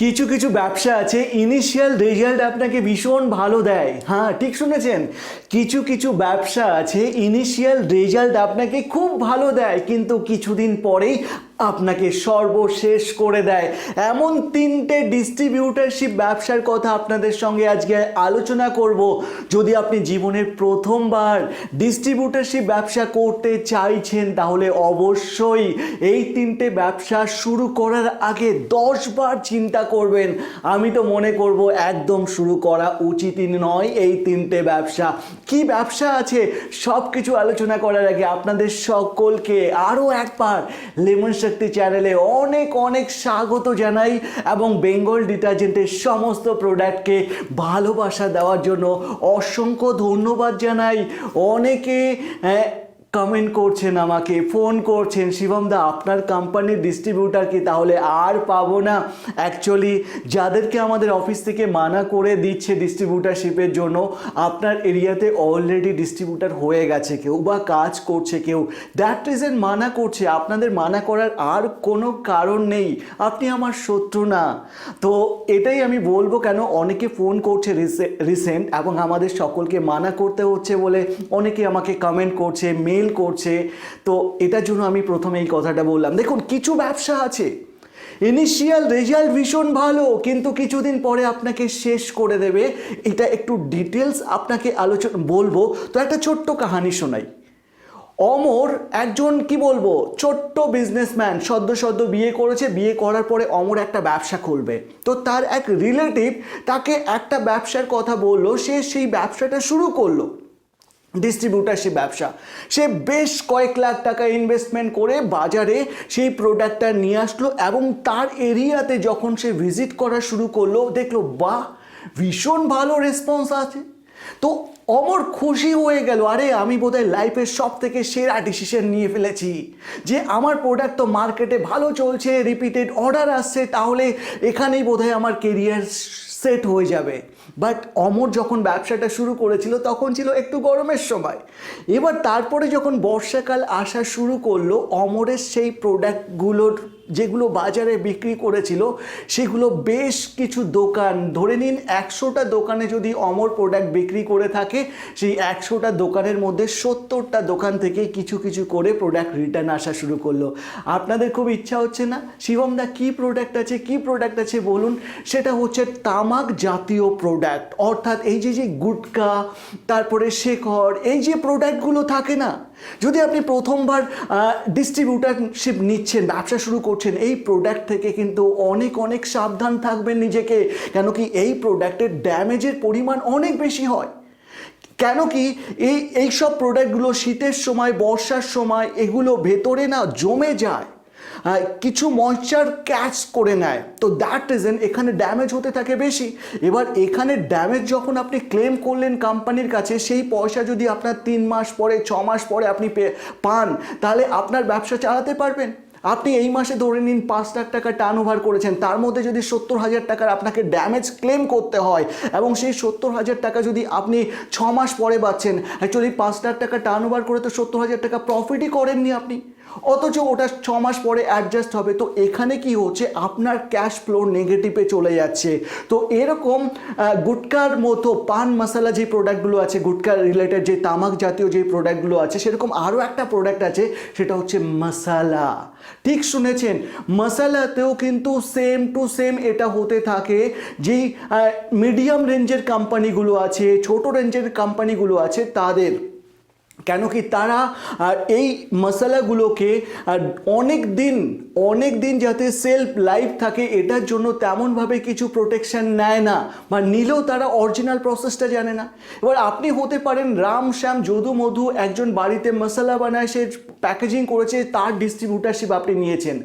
কিছু কিছু ব্যবসা আছে ইনিশিয়াল রেজাল্ট আপনাকে ভীষণ ভালো দেয়। হ্যাঁ ঠিক শুনেছেন? কিছু কিছু ব্যবসা আছে ইনিশিয়াল রেজাল্ট আপনাকে খুব ভালো দেয়, কিন্তু কিছুদিন পরেই আপনাকে সর্বশেষ করে দেয়। এমন তিনটে ডিস্ট্রিবিউটারশিপ ব্যবসার কথা আপনাদের সঙ্গে আজকে আলোচনা করব। যদি আপনি জীবনের প্রথমবার ডিস্ট্রিবিউটারশিপ ব্যবসা করতে চাইছেন, তাহলে অবশ্যই এই তিনটে ব্যবসা শুরু করার আগে দশ বার চিন্তা করবেন। আমি তো মনে করব একদম শুরু করা উচিতই নয় এই তিনটে ব্যবসা। কি ব্যবসা আছে? সব কিছু আলোচনা করার আগে আপনাদের সকলকে আরও একবার লেমন শক্তি চ্যানেলে অনেক অনেক স্বাগত জানাই এবং বেঙ্গল ডিটারজেন্টের সমস্ত প্রোডাক্টকে ভালোবাসা দেওয়ার জন্য অসংখ্য ধন্যবাদ জানাই। অনেকে আহ, কমেন্ট করছেন আমাকে ফোন করছেন, শিবম দা, আপনার কোম্পানির ডিস্ট্রিবিউটার কি? তাহলে আর পাবো না। অ্যাকচুয়ালি যাদেরকে আমাদের অফিস থেকে মানা করে দিচ্ছে ডিস্ট্রিবিউটারশিপের জন্য, আপনার এরিয়াতে অলরেডি ডিস্ট্রিবিউটার হয়ে গেছে কেউ বা কাজ করছে কেউ। দ্যাট রিজন মানা করছে। আপনাদের মানা করার আর কোনো কারণ নেই। আপনি আমার শত্রু না। তো এটাই আমি বলব কেন? অনেকে ফোন করছে রিসেন্ট এবং আমাদের সকলকে মানা করতে হচ্ছে বলে অনেকে আমাকে কমেন্ট করছে মেল করছে। তো এটার জন্য আমি প্রথমে এই কথাটা বললাম। দেখুন, কিছু ব্যবসা আছে। ইনিশিয়াল রেজাল্ট ভীষণ ভালো, কিন্তু কিছুদিন পরে আপনাকে শেষ করে দেবে। এটা একটু ডিটেলস আপনাকে আলোচনা, বলব। তো একটা ছোট্ট কাহানি শোনাই। অমর একজন, কি বলব, ছোট্ট বিজনেসম্যান সদ্য সদ্য বিয়ে করেছে। বিয়ে করার পরে অমর একটা ব্যবসা খুলবে। তো তার এক রিলেটিভ তাকে একটা ব্যবসার কথা বলল। সে সেই ব্যবসাটা শুরু করল। ডিস্ট্রিবিউটারশিপ ব্যবসা। সে বেশ কয়েক লাখ টাকা ইনভেস্টমেন্ট করে বাজারে সেই প্রোডাক্টটা নিয়ে আসলো এবং তার এরিয়াতে যখন সে ভিজিট করা শুরু করল, দেখল, বাহ, ভীষণ ভালো রেসপন্স আছে। তো অমর খুশি হয়ে গেল, আরে, আমি বোধহয় লাইফের সব থেকে সেরা ডিসিশন নিয়ে ফেলেছি। যে আমার প্রোডাক্ট তো মার্কেটে ভালো চলছে রিপিটেড অর্ডার আসছে, তাহলে এখানেই বোধহয় আমার কেরিয়ার সেট হয়ে যাবে। বাট অমর যখন ব্যবসাটা শুরু করেছিল, তখন ছিল একটু গরমের সময়। এবার তারপরে যখন বর্ষাকাল আসা শুরু করল, অমরের সেই প্রোডাক্টগুলোর যেগুলো বাজারে বিক্রি করেছিল, সেগুলো বেশ কিছু দোকান। ধরে নিন, একশোটা দোকানে যদি অমর প্রোডাক্ট বিক্রি করে থাকে, সেই একশোটা দোকানের মধ্যে সত্তরটা দোকান থেকে কিছু কিছু করে প্রোডাক্ট রিটার্ন আসা শুরু করল। আপনাদের খুব ইচ্ছা হচ্ছে না? শিবম দা, কী প্রোডাক্ট আছে, কী প্রোডাক্ট আছে বলুন? সেটা হচ্ছে তামাক জাতীয় প্রোডাক্ট অর্থাৎ এই যে যে গুটকা, তারপরে শেখর, এই যে প্রোডাক্টগুলো থাকে না? যদি আপনি প্রথমবার ডিস্ট্রিবিউটারশিপ নিচ্ছেন, ব্যবসা শুরু করছেন এই প্রোডাক্ট থেকে কিন্তু অনেক অনেক সাবধান থাকবেন নিজেকে। কেন কি এই প্রোডাক্টের ড্যামেজের পরিমাণ অনেক বেশি হয়। কেন কি এই এইসব প্রোডাক্টগুলো শীতের সময়, বর্ষার সময় এগুলো ভেতরে না জমে যায়। কিছু ময়শ্চার ক্যাচ করে নেয়। তো দ্যাট রিজন এখানে ড্যামেজ হতে থাকে বেশি। এবার এখানে ড্যামেজ যখন আপনি ক্লেম করলেন কোম্পানির কাছে, সেই পয়সা যদি আপনার তিন মাস পরে, ছ মাস পরে আপনি পান, তাহলে আপনার ব্যবসা চালাতে পারবেন। আপনি এই মাসে ধরে নিন পাঁচ লাখ টাকা টার্ন ওভার করেছেন, তার মধ্যে যদি সত্তর হাজার টাকার আপনাকে ড্যামেজ ক্লেম করতে হয় এবং সেই সত্তর হাজার টাকা যদি আপনি ছ মাস পরে পাচ্ছেন অ্যাকচুয়ালি পাঁচ লাখ টাকা টার্ন ওভার করে তো সত্তর হাজার টাকা প্রফিটই করেননি আপনি। অথচ ওটা ছ মাস পরে অ্যাডজাস্ট হবে। তো এখানে কি হচ্ছে? আপনার ক্যাশ ফ্লো নেগেটিভে চলে যাচ্ছে। তো এরকম গুটকার মতো পান মশলা যে প্রোডাক্টগুলো আছে গুটকার রিলেটেড যে তামাক জাতীয় যে প্রোডাক্টগুলো আছে, সেরকম আরও একটা প্রোডাক্ট আছে, সেটা হচ্ছে মশালা। ঠিক শুনেছেন? মশালাতেও কিন্তু সেম টু সেম এটা হতে থাকে। যেই মিডিয়াম রেঞ্জের কোম্পানিগুলো আছে, ছোট রেঞ্জের কোম্পানিগুলো আছে, তাদের। কেন কি তারা এই মশলাগুলোকে অনেক দিন অনেক দিন যাতে সেলফ লাইফ থাকে, এটার জন্য তেমনভাবে কিছু প্রোটেকশন নেয় না বা নিলেও তারা অরিজিনাল প্রসেসটা জানে না। এবার আপনি হতে পারেন রাম শ্যাম যদু মধু একজন বাড়িতে মশলা বানায়, সে প্যাকেজিং করেছে, তার ডিস্ট্রিবিউটারশিপ আপনি নিয়েছেন।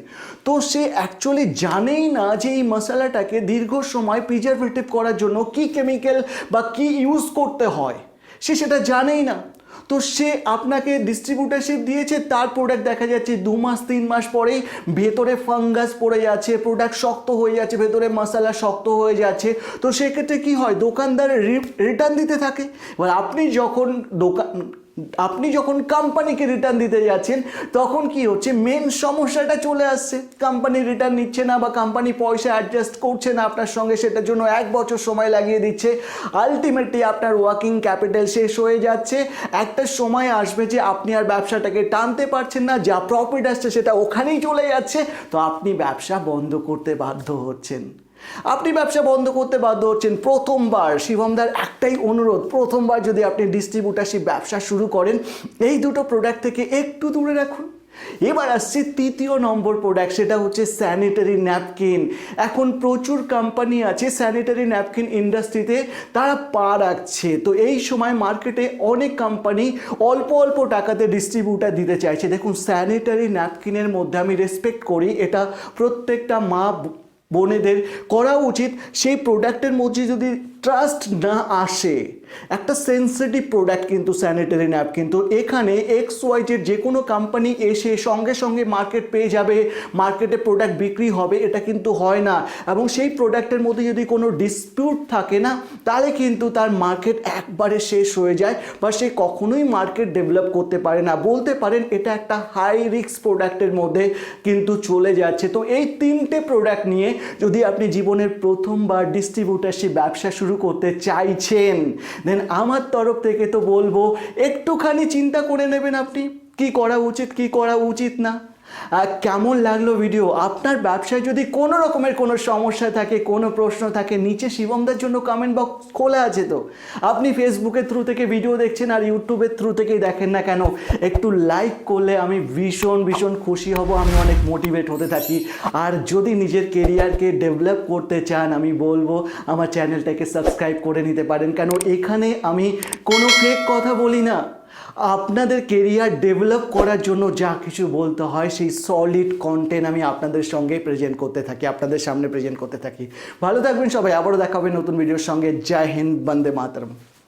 তো সে অ্যাকচুয়ালি জানেই না যে এই মশলাটাকে দীর্ঘ সময় প্রিজারভেটিভ করার জন্য কি কেমিক্যাল বা কি ইউজ করতে হয়। সে সেটা জানেই না। তো সে আপনাকে ডিস্ট্রিবিউটারশিপ দিয়েছে, তার প্রোডাক্ট দেখা যাচ্ছে দু মাস, তিন মাস পরেই ভেতরে ফাঙ্গাস পড়ে যাচ্ছে প্রোডাক্ট শক্ত হয়ে যাচ্ছে, ভেতরে মশালা শক্ত হয়ে যাচ্ছে। তো সেক্ষেত্রে কী হয়, দোকানদার রিটার্ন দিতে থাকে। এবার আপনি যখন দোকান আপনি যখন কোম্পানিকে রিটার্ন দিতে যাচ্ছেন, তখন কি হচ্ছে? মেন সমস্যাটা চলে আসছে। কোম্পানি রিটার্ন নিচ্ছে না বা কোম্পানি পয়সা অ্যাডজাস্ট করছে না আপনার সঙ্গে, সেটার জন্য এক বছর সময় লাগিয়ে দিচ্ছে। আলটিমেটলি আপনার ওয়ার্কিং ক্যাপিটাল শেষ হয়ে যাচ্ছে। একটা সময় আসবে যে আপনি আর ব্যবসাটাকে টানতে পারছেন না, যা প্রফিট আসছে সেটা ওখানেই চলে যাচ্ছে। তো আপনি ব্যবসা বন্ধ করতে বাধ্য হচ্ছেন। আপনি ব্যবসা বন্ধ করতে বাধ্য হচ্ছেন প্রথমবার। শিবমদার একটাই অনুরোধ, প্রথমবার যদি আপনি ডিস্ট্রিবিউটারশিপ ব্যবসা শুরু করেন, এই দুটো প্রোডাক্ট থেকে একটু দূরে রাখুন। এবার আসছে তৃতীয় নম্বর প্রোডাক্ট সেটা হচ্ছে স্যানিটারি ন্যাপকিন এখন প্রচুর কোম্পানি আছে স্যানিটারি ন্যাপকিন ইন্ডাস্ট্রিতে তারা পা রাখছে। তো এই সময় মার্কেটে অনেক কোম্পানি অল্প অল্প টাকাতে ডিস্ট্রিবিউটার দিতে চাইছে। দেখুন স্যানিটারি ন্যাপকিনের মধ্যে আমি রেসপেক্ট করি, এটা প্রত্যেকটা মা বোনেদের করা উচিত সেই প্রোডাক্টের মধ্যে যদি ট্রাস্ট না আসে, একটা সেন্সিটিভ প্রোডাক্ট কিন্তু স্যানিটারি ন্যাপ কিন্তু এখানে এক্স ওয়াইজের যে কোনো কোম্পানি এসে সঙ্গে সঙ্গে মার্কেট পেয়ে যাবে মার্কেটে প্রোডাক্ট বিক্রি হবে, এটা কিন্তু হয় না। এবং সেই প্রোডাক্টের মধ্যে যদি কোনো ডিসপিউট থাকে না, তাহলে কিন্তু তার মার্কেট একবারে শেষ হয়ে যায় বা সে কখনোই মার্কেট ডেভেলপ করতে পারে না। বলতে পারেন এটা একটা হাই রিস্ক প্রোডাক্টের মধ্যে কিন্তু চলে যাচ্ছে। তো এই তিনটে প্রোডাক্ট নিয়ে যদি আপনি জীবনের প্রথমবার ডিস্ট্রিবিউটারশিপ ব্যবসা শুরু করতে চাইছেন দেন আমার তরফ থেকে তো বলব, একটুখানি চিন্তা করে নেবেন আপনি। কি করা উচিত, কি করা উচিত না। কেমন লাগল ভিডিও আপনার ব্যবসায় যদি কোনো রকমের কোনো সমস্যা থাকে, কোনো প্রশ্ন থাকে, নিচে শিবমদার জন্য কমেন্ট বক্স খোলা আছে তো। আপনি ফেসবুকের থ্রু থেকে ভিডিও দেখছেন আর ইউটিউবের থ্রু থেকেই দেখেন না কেন? একটু লাইক করলে আমি ভীষণ ভীষণ খুশি হব, আমি অনেক মোটিভেট হতে থাকি। আর যদি নিজের কেরিয়ারকে ডেভেলপ করতে চান, আমি বলব আমার চ্যানেলটাকে সাবস্ক্রাইব করে নিতে পারেন। কেন? এখানে আমি কোনো ফেক কথা বলি না। আপনাদের কেরিয়ার ডেভেলপ করার জন্য যা কিছু বলতে হয়, সেই সলিড কন্টেন্ট আমি আপনাদের সঙ্গে প্রেজেন্ট করতে থাকি, আপনাদের সামনে প্রেজেন্ট করতে থাকি। ভালো থাকবেন সবাই, আবারও দেখা হবে নতুন ভিডিওর সঙ্গে। জয় হিন্দ, বন্দে মাতরম।